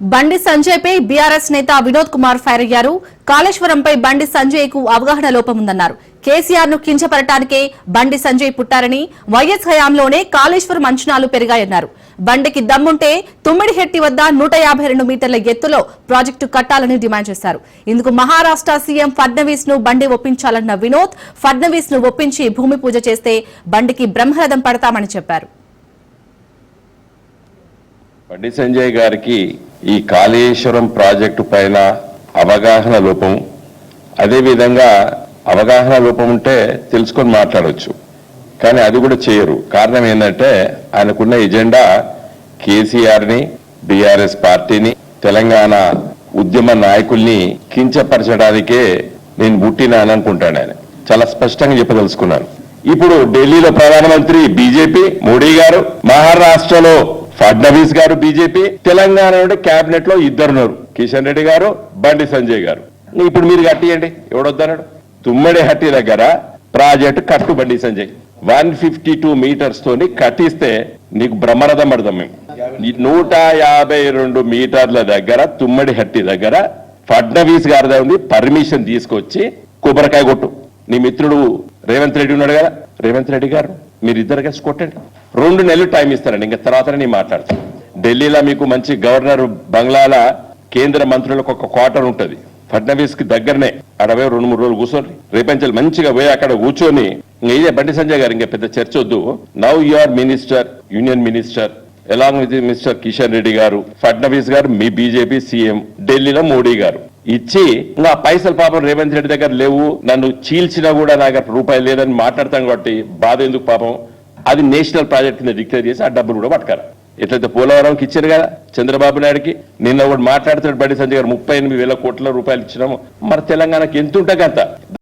బండి సంజయ్ పై BRS నేత Vinod Kumar fire అయ్యారు. కాళేశ్వరంపై బండి సంజయ్కు అవగాహన లోపం ఉందన్నారు కేసీఆర్ను కించపరటానికే బండి సంజయ్ పుట్టారని వైఎస్ హయాంలోనే కాళేశ్వరం అంచనాలు పెరిగాయన్నారు. బండికి దమ్ముంటే తుమ్మిడిహెట్టి వద్ద నూట యాభై రెండు మీటర్ల ఎత్తులో ప్రాజెక్టు కట్టాలని డిమాండ్ చేశారు. ఇందుకు మహారాష్ట్ర సీఎం ఫడ్నవీస్ను బండి ఒప్పించాలన్న వినోద్ ఫడ్నవీస్ను ఒప్పించి భూమి పూజ చేస్తే బండికి బ్రహ్మరథం పడతామని చెప్పారు. బండి సంజయ్ గారికి ఈ కాళేశ్వరం ప్రాజెక్టు పైన అవగాహన లోపం. అదేవిధంగా అవగాహన లోపం ఉంటే తెలుసుకొని మాట్లాడవచ్చు కానీ అది కూడా చేయరు. కారణం ఏంటంటే ఆయనకున్న ఎజెండా కేసీఆర్ని బీఆర్ఎస్ పార్టీని తెలంగాణ ఉద్యమ నాయకుల్ని కించపరచడానికే నేను పుట్టినాను అనుకుంటాను ఆయన. చాలా స్పష్టంగా చెప్పదలుచుకున్నాను. ఇప్పుడు ఢిల్లీలో ప్రధానమంత్రి బీజేపీ మోడీ గారు మహారాష్ట్రలో ఫడ్నవీస్ గారు బీజేపీ తెలంగాణ నుండి కేబినెట్లో ఇద్దరున్నారు. కిషన్ రెడ్డి గారు బండి సంజయ్ గారు. ఇప్పుడు మీరు కట్టియండి ఎవడొద్దన్నాడు? తుమ్మడి హట్టి దగ్గర ప్రాజెక్టు కట్టు Bandi Sanjay. One fifty two meters తోని కట్టిస్తే నీకు బ్రహ్మరథం పడదాం మేము. నూట యాభై రెండు మీటర్ల దగ్గర తుమ్మడి హట్టి దగ్గర ఫడ్నవీస్ గారి దగ్గర పర్మిషన్ తీసుకొచ్చి కొబ్బరికాయ కొట్టు. నీ మిత్రుడు రేవంత్ రెడ్డి ఉన్నాడు కదా? రేవంత్ రెడ్డి గారు మీరు ఇద్దరు కలిసి కొట్టండి. రెండు నెలలు టైం ఇస్తారండి ఇంకా తర్వాత నేను మాట్లాడతాను ఢిల్లీలో మీకు మంచి గవర్నర్ బంగ్లాల కేంద్ర మంత్రులకు ఒక క్వార్టర్ ఉంటుంది. ఫడ్నవీస్కి దగ్గరనే అరవై రెండు మూడు రోజులు కూర్చొని రేపంచలు మంచిగా పోయి అక్కడ కూర్చొని ఇదే బండి సంజయ్ గారు ఇంకా పెద్ద చర్చ వద్దు. Now your minister union minister along with mister Kishan Reddy గారు ఫడ్నవీస్ గారు మీ బీజేపీ సీఎం ఢిల్లీలో మోడీ గారు. ఇచ్చి నా పైసలు పాపం రేవంత్ రెడ్డి దగ్గర లేవు నన్ను చీల్చినా కూడా నా దగ్గర రూపాయలు లేదని మాట్లాడతాను కాబట్టి బాధ ఎందుకు పాపం? అది నేషనల్ ప్రాజెక్ట్ కింద డిక్లేర్ చేసి ఆ డబ్బులు కూడా పట్టుకారు. ఎట్లయితే పోలవరంకి ఇచ్చారు కదా చంద్రబాబు నాయుడుకి నిన్న ఒకటి మాట్లాడుతాడు బండి సంజయ్ గారు ముప్పై ఎనిమిది వేల కోట్ల రూపాయలు ఇచ్చినాము. మరి తెలంగాణకి ఎంత ఉంటుంది అంత?